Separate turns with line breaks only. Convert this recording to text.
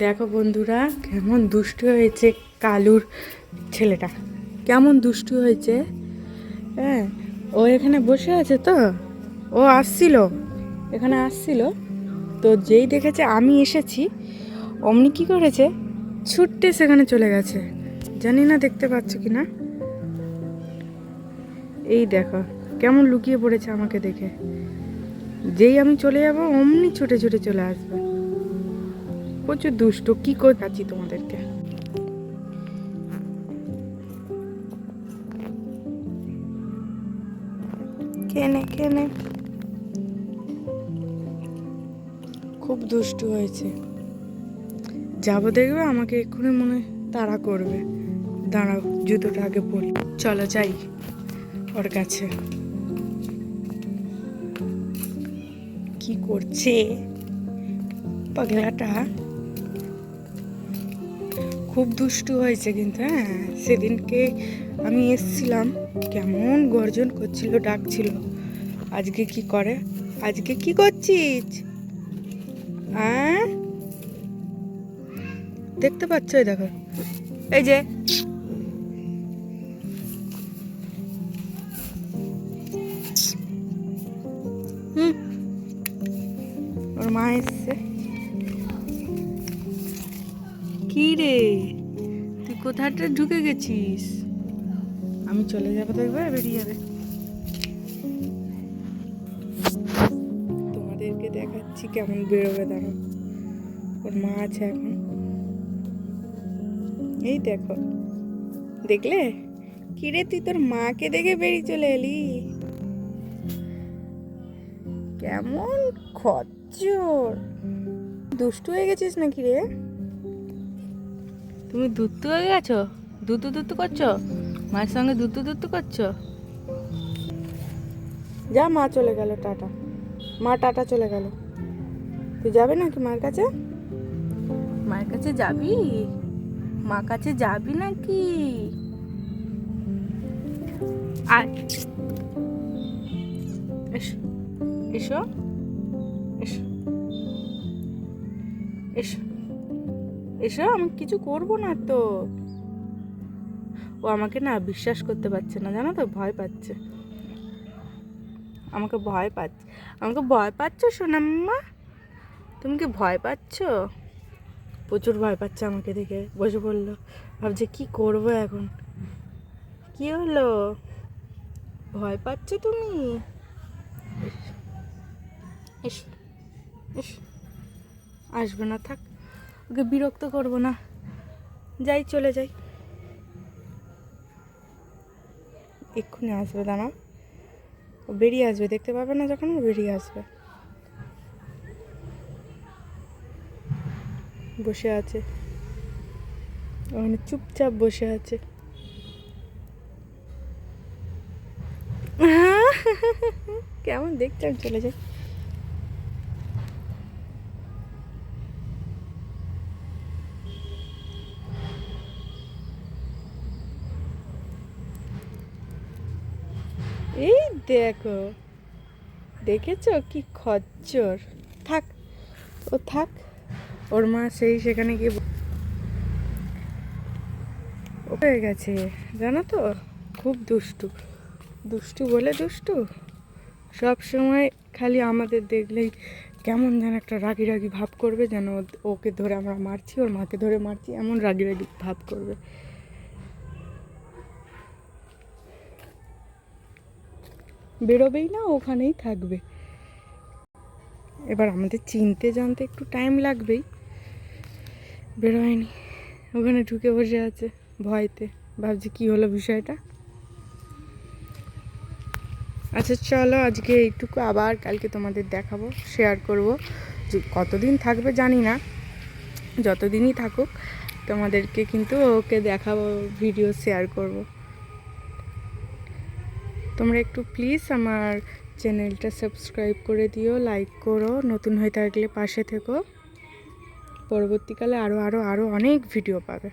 দেখো বন্ধুরা, কেমন দুষ্টু হয়েছে কালুর ছেলেটা। কেমন দুষ্টু হয়েছে। হ্যাঁ ও এখানে বসে আছে তো? ও আসছিল, এখানে আসছিল। তো যেই দেখেছে আমি এসেছি, অমনি কি করেছে? ছুটতে সেখানে চলে গেছে। জানি না দেখতে পাচ্ছ কি না এই দেখো, কেমন লুকিয়ে পড়েছে আমাকে দেখে। যেই আমি চলে যাব, অমনি ছুটে ছুটে চলে আসবে। প্রচুর দুষ্ট কি করছি তোমাদেরকে? কেনে কেনে খুব দুষ্টু হয়েছে। যাব দেখবে আমাকে এক্ষুনি মনে হয় তাড়া করবে। দাঁড়াও জুতোটা আগে পরি। চলো যাই ওর কাছে। কি করছে? পাগলাটা? খুব দুষ্টু হয়েছে কিন্তু হ্যাঁ? সেদিনকে আমি এসছিলাম, কেমন গর্জন করছিল, ডাকছিল। আজকে কি করে? আজকে কি করছিস? হ্যাঁ? দেখতে পাচ্ছ দেখো। এই যে। হুম। ওর মা এসছে। কি রে? তুই কোথাটা ঢুকে গেছিস? আমি চলে যাব দেখবে বেরিয়ে যাবে তোমাদেরকে দেখাচ্ছি কেমন বেরোবে দাঁড়ো ওর মা আছে এখন। এই দেখো। দেখলে? কি রে, তুই তোর মাকে দেখে বেরিয়ে চলে এলি? কেমন খচ্চর। দুষ্টু হয়ে গেছিস নাকি রে? তুমি দুত্তু হয়ে গেছো? দুতু দুতু করছ? মায়ের সঙ্গে দুতু দুতু করছ? যা মা চলে গেল টাটা। মা টাটা চলে গেল। তুই যাবে নাকি মার কাছে? মায়ের কাছে যাবি? মা কাছে যাবি নাকি? আয় এসো এসো। এসো এসো। এসো আমি কিছু করব না তো। ও আমাকে না বিশ্বাস করতে পারছে না, জানো তো? ভয় পাচ্ছে। আমাকে ভয় পাচ্ছে আমাকে ভয় পাচ্ছ, সোনাম্মা? তুমি কি ভয় পাচ্ছ? প্রচুর ভয় পাচ্ছে আমাকে দেখে, বসে পড়ল। ভাবছে কি করব এখন? কি হলো? ভয় পাচ্ছ তুমি? আসবে না, থাক। ওকে বিরক্ত করব না। যাই, চলে যাই। এক্ষুনি আসবে দাঁড়া ও বেরিয়ে আসবে, দেখতে পাবে না যখন ও বেরিয়ে আসবে। বসে আছে। ওখানে চুপচাপ বসে আছে। কেমন দেখতে চলে যাই। এই দেখো, দেখেছ কি খচ্চর? থাক, ও থাক। ওর মা সেই সেখানে গিয়ে হয়ে গেছে, জানো তো? খুব দুষ্টু। দুষ্টু বলে দুষ্টু। সব সময় খালি আমাদের দেখলেই কেমন যেন একটা রাগি রাগি ভাব করবে, যেন ওকে ধরে আমরা মারছি, ওর মাকে ধরে মারছি, এমন রাগি রাগি ভাব করবে। বেরোবেই না, ওখানেই থাকবে। এবার আমাদের চিনতে জানতে একটু টাইম লাগবেই। বেরোয়নি, ওখানে ঢুকে বসে আছে ভয়তে। ভাবছি কি হলো বিষয়টা। আচ্ছা চলো আজকে এইটুকু আবার কালকে তোমাদের দেখাবো শেয়ার করব। যে কতদিন থাকবে জানি না, যতদিনই থাকুক, তোমাদেরকে কিন্তু ওকে দেখাবো ভিডিও শেয়ার করব। তোমরা একটু প্লিজ আমার চ্যানেলটা সাবস্ক্রাইব করে দিও লাইক করো, নতুন হয়ে থাকলে পাশে থেকো। পরবর্তীকালে আরও আরও আরও অনেক ভিডিও পাবে।